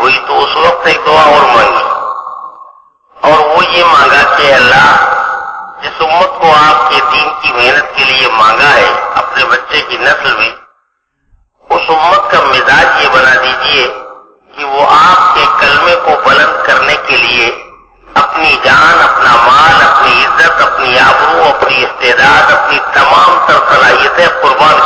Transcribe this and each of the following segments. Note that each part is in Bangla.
ہوئی تو اس وقت ایک دعا اور مانگی۔ اور وہ یہ مانگا کہ اللہ جس امت کو آپ کے دین کی محنت کے لیے مانگا ہے، اپنے بچے کی نسل میں، اس امت کا مزاج یہ بنا دیجیے کہ وہ آپ کے کلمے کو بلند کرنے کے لیے اپنی جان، اپنا مال، اپنی عزت، اپنی آبرو، اپنی استعداد، اپنی تمام تر صلاحیتیں قربان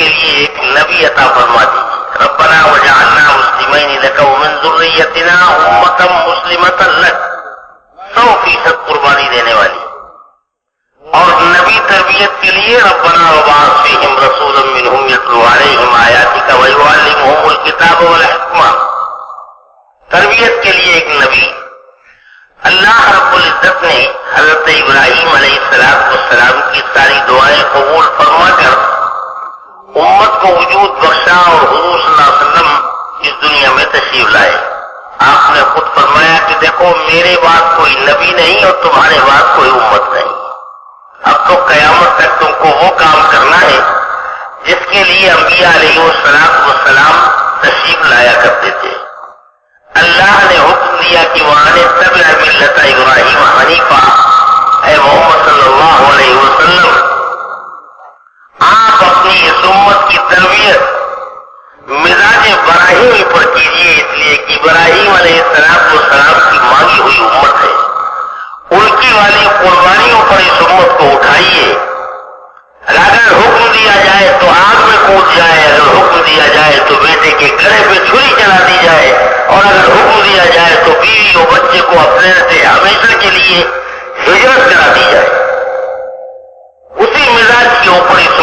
کے لیے ایک نبی عطا فرما دی ربنا وجعلنا مسلمین لکا ومن ذریتنا امتا مسلمتا لک۔ سو فیصد قربانی دینے والی۔ اور نبی تربیت کے لیے ربنا وبعث فیہم رسولا منہم یتلو علیہم آیاتک ویعلمہم الکتاب والحکمہ۔ تربیت کے لیے ایک نبی۔ اللہ رب العزت نے حضرت ابراہیم علیہ السلام کی ساری دعائیں قبول فرما کر امت کو وجود بخشا اور حضور صلی اللہ علیہ وسلم اس دنیا میں تشریف لائے۔ آپ نے خود فرمایا کہ دیکھو، میرے بعد کوئی نبی نہیں اور تمہارے بعد کوئی امت نہیں۔ اب تو قیامت تک تم کو وہ کام کرنا ہے جس کے لیے انبیاء علیہ السلام وسلام تربیت مزاج براہیم پر کیجیے اس لیے کہ براہیم علیہ السلام کو سلام کی مانگی ہوئی امت ہے۔ ان کی والی قربانیوں پر اس امت کو اٹھائیے۔ اگر حکم دیا جائے تو آگ میں کود جائے، اگر حکم دیا جائے تو بیٹے کے گڑھے پہ چھری چلا دی جائے۔ اور اگر حکم دیا جائے تو بیوی اور بچے کو اپنے سے ہمیشہ کے لیے ہجرت کرا دی جائے۔ اسی مزاج کے اوپر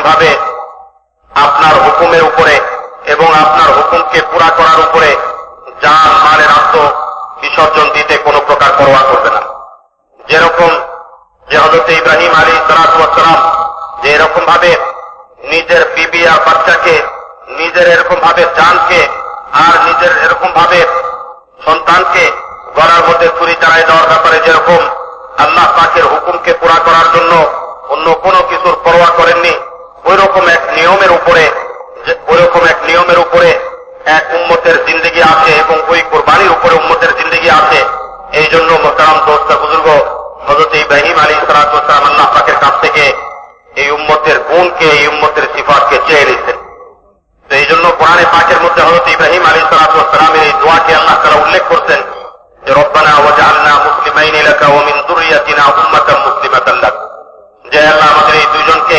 ভাবে আপনার হুকুমের উপরে এবং আপনার হুকুমকে পুরা করার উপরে যান মালের আত্ম বিসর্জন দিতে কোনো প্রকার পরোয়া করবে না। যেরকম যে হজরত ইব্রাহিম আলী সালাম যে এরকম ভাবে নিজের বিবি আর বাচ্চাকে, নিজের এরকম ভাবে জানকে আর নিজের এরকম ভাবে সন্তানকে গড়ার মধ্যে ছুরি চালাই দেওয়ার ব্যাপারে যেরকম আল্লাহ পাকের হুকুমকে পুরা করার জন্য অন্য কোনো কিছুর পরোয়া করেননি ওই রকম এক নিয়মের উপরে ওই রকম এক নিয়মের উপরে এক উম্মতের জিন্দগি আছে এবং ওই কোরবানির উপরে উম্মতের জিন্দগি আছে। এই জন্য মোহতারাম দোস্ত, বুজুর্গ হজরত ইব্রাহিম আলী সালাতাম আল্লাহ কাছ থেকে এই উম্মতের গুণকে, এই উম্মতের সিফাতকে চেয়ে নিচ্ছেন তো এই জন্য কোরআনে পাকের মধ্যে হজরত ইব্রাহিম আলী সালাতামের এই দোয়াকে আল্লাহ তারা উল্লেখ করছেন যে, রব্বানা ওয়াজআলনা মুসলিমাইন লাকা ওয়া মিন যুররিয়াতিনা উম্মাতান মুসলিমাতান লাক যে আল্লাহ আমাদের এই দুইজনকে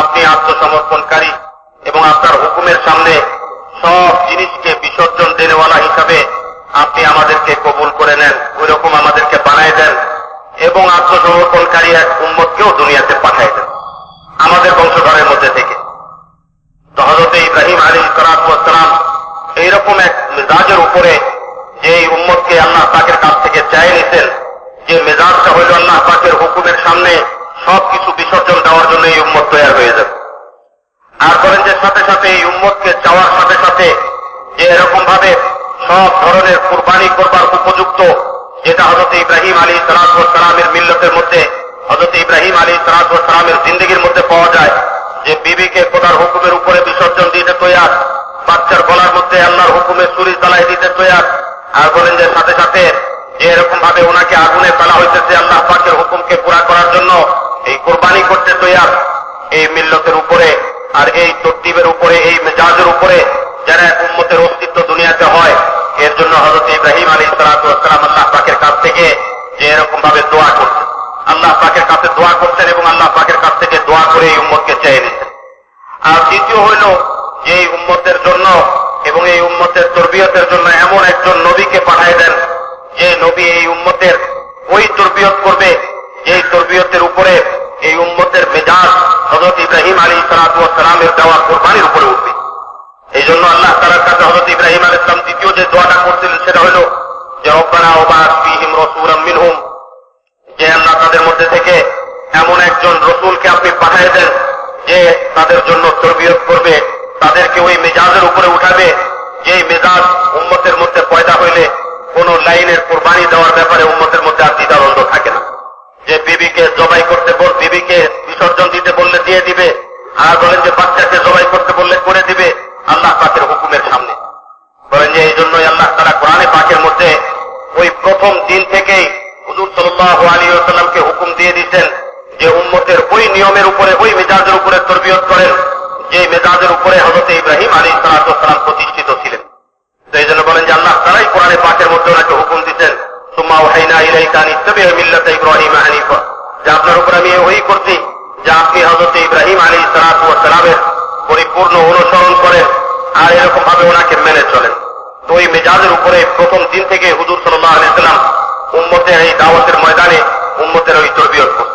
আপনি আত্মসমর্পণকারী এবং আপনার হুকুমের সামনে সব জিনিসকে বিসর্জন দেনেওয়ালা হিসাবে আপনি আমাদেরকে কবুল করে নেন ওই রকম আমাদেরকে বানায় দেন এবং আত্মসমর্পণকারী এক উম্মতকেও দুনিয়াতে পাঠায় দেন, আমাদের বংশধরের মধ্যে থেকে। তো হজরত ইব্রাহিম আলী সালাম এইরকম এক মেজাজের উপরে যে উম্মতকে আল্লাহ পাকের কাছ থেকে চাই নিতেন, যে মেজাজটা হইল আল্লাহ পাকের হুকুমের সামনে সবকিছু বিসর্জন দেওয়ার জন্য এই উম্মত তৈরি হয়ে যাবে। আর বলেন যে সাথে সাথে এই উম্মতকে চাওয়ার সাথে সাথে যে এরকম ভাবে সব ধরনের কুরবানি করবার উপযুক্ত, যেটা হজরত ইব্রাহিম আলী সালামের মিল্লতের মধ্যে হজরত ইব্রাহিম আলী সালামের জিন্দগির মধ্যে পাওয়া যায়, যে বিবিকে খোদার হুকুমের উপরে বিসর্জন দিতে তৈয়ার, বাচ্চার গলার মধ্যে আল্লাহর হুকুমে চুরি চালাই দিতে তৈয়ার, আর বলেন যে সাথে সাথে যে এরকম ভাবে ওনাকে আগুনে ফেলা হইতেছে আল্লাহ পাকের হুকুমকে পুরা করার জন্য এই কোরবানি করতে তৈয়ার। এই মিল্লতের উপরে আর এই তদ্দীপের উপরে, এই মেজাজের উপরে যারা এক উম্মতের অস্তিত্ব দুনিয়াতে হয়, এর জন্য হজরত ইব্রাহিম আলী সালাম আল্লাহ পাকের কাছ থেকে যে এরকম ভাবে দোয়া করছেন। আল্লাহ পাকের কাছে দোয়া করছেন এবং আল্লাহ পাকের কাছ থেকে দোয়া করে এই উম্মতকে চেয়ে নিচ্ছেন। আর দ্বিতীয় হইল যে এই উম্মতের জন্য এবং এই উম্মতের তরবিয়তের জন্য এমন একজন নবীকে পাঠাই দেন, যে নবী এই উম্মতের ওই তরবিয়ত করবে যেই তরবিয়তের উপরে, এই উম্মতের মেজাজ হজরত ইব্রাহিম আলী সালামের দেওয়া কোরবানির উপরে উঠবে। এই জন্য আল্লাহ তালার কাছে হজরত ইব্রাহিম আল ইসলাম দ্বিতীয় যে দোয়াটা করছিলেন সেটা হলো যে, রব্বানা ওবাস ফিহিম রসুলাম মিনহুম যে আল্লাহ তাদের মধ্যে থেকে এমন একজন রসুলকে আপনি পাঠিয়ে দেন যে তাদের জন্য তরবিয়ত করবে, তাদেরকে ওই মেজাজের উপরে উঠাবে যে মেজাজ উম্মতের মধ্যে পয়দা হইলে কোন লাইনের কোরবানি দেওয়ার ব্যাপারে উম্মতের আর বলেন যে বাচ্চাকে জবাই করতে বললে করে দিবে আল্লাহ পাকের হুকুমের সামনে। বলেন যে এই জন্যই আল্লাহ তারা কোরআনে পাকের মধ্যে ওই প্রথম দিন থেকেই হুজুর সাল্লাহ আলী আসাল্লামকে হুকুম দিয়ে দিচ্ছেন যে উম্মতের ওই নিয়মের উপরে, ওই মেজাজের উপরে তরবিয়ত করেন, যে মেজাজের উপরে হজরত ইব্রাহিম আলী সালাতাম প্রতিষ্ঠিত ছিলেন। তো এই জন্য বলেন যে আল্লাহ তারাই কোরআনে পাকের মধ্যে ওনাকে হুকুম দিচ্ছেন, সুম্মা ওহাইনা ইলাইকা নিত্তবে মিল্লাত ইব্রাহিম হানিফা। যে আপনার উপর আমি ওই করছি যে আপনি হজরত ইব্রাহিম আলী সালাতামের পরিপূর্ণ অনুসরণ করেন আর এরকম ভাবে ওনাকে মেনে চলেন। তো ওই মেজাজের উপরে প্রথম দিন থেকে হুজুর সাল্লাহ আলাইসাল্লাম উম্মতের এই দাওয়াতের ময়দানে উম্মতের ওই তরবিয়ত করতেন।